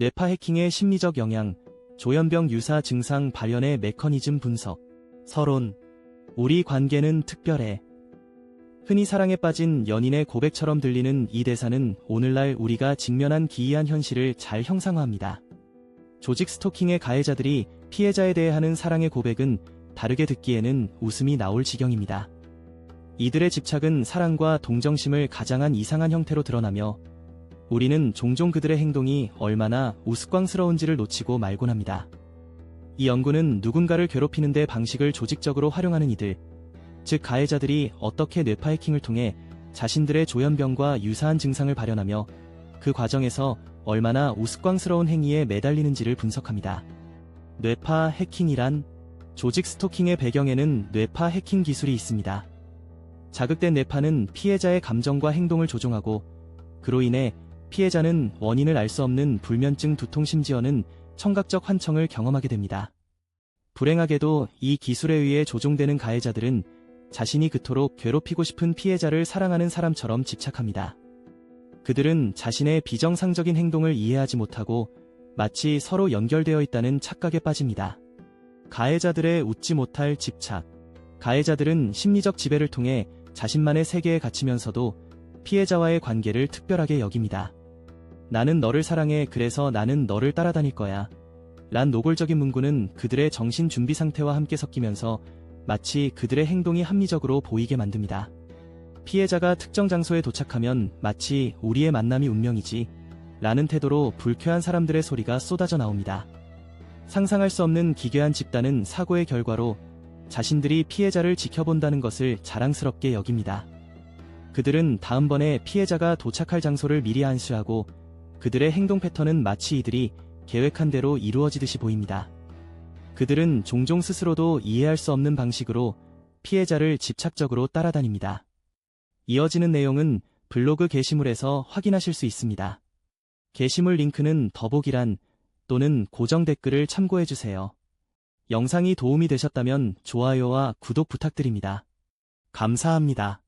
뇌파 해킹의 심리적 영향, 조현병 유사 증상 발현의 메커니즘 분석, 서론, 우리 관계는 특별해. 흔히 사랑에 빠진 연인의 고백처럼 들리는 이 대사는 오늘날 우리가 직면한 기이한 현실을 잘 형상화합니다. 조직 스토킹의 가해자들이 피해자에 대해 하는 사랑의 고백은 다르게 듣기에는 웃음이 나올 지경입니다. 이들의 집착은 사랑과 동정심을 가장한 이상한 형태로 드러나며 우리는 종종 그들의 행동이 얼마나 우스꽝스러운지를 놓치고 말곤 합니다. 이 연구는 누군가를 괴롭히는 데 방식을 조직적으로 활용하는 이들, 즉 가해자들이 어떻게 뇌파 해킹을 통해 자신들의 조현병과 유사한 증상을 발현하며 그 과정에서 얼마나 우스꽝스러운 행위에 매달리는지를 분석합니다. 뇌파 해킹이란 조직 스토킹의 배경에는 뇌파 해킹 기술이 있습니다. 자극된 뇌파는 피해자의 감정과 행동을 조종하고 그로 인해 피해자는 원인을 알 수 없는 불면증 두통 심지어는 청각적 환청을 경험하게 됩니다. 불행하게도 이 기술에 의해 조종되는 가해자들은 자신이 그토록 괴롭히고 싶은 피해자를 사랑하는 사람처럼 집착합니다. 그들은 자신의 비정상적인 행동을 이해하지 못하고 마치 서로 연결되어 있다는 착각에 빠집니다. 가해자들의 웃지 못할 집착. 가해자들은 심리적 지배를 통해 자신만의 세계에 갇히면서도 피해자와의 관계를 특별하게 여깁니다. 나는 너를 사랑해 그래서 나는 너를 따라다닐 거야. 란 노골적인 문구는 그들의 정신 준비 상태와 함께 섞이면서 마치 그들의 행동이 합리적으로 보이게 만듭니다. 피해자가 특정 장소에 도착하면 마치 우리의 만남이 운명이지 라는 태도로 불쾌한 사람들의 소리가 쏟아져 나옵니다. 상상할 수 없는 기괴한 집단은 사고의 결과로 자신들이 피해자를 지켜본다는 것을 자랑스럽게 여깁니다. 그들은 다음번에 피해자가 도착할 장소를 미리 안수하고 그들의 행동 패턴은 마치 이들이 계획한 대로 이루어지듯이 보입니다. 그들은 종종 스스로도 이해할 수 없는 방식으로 피해자를 집착적으로 따라다닙니다. 이어지는 내용은 블로그 게시물에서 확인하실 수 있습니다. 게시물 링크는 더보기란 또는 고정 댓글을 참고해주세요. 영상이 도움이 되셨다면 좋아요와 구독 부탁드립니다. 감사합니다.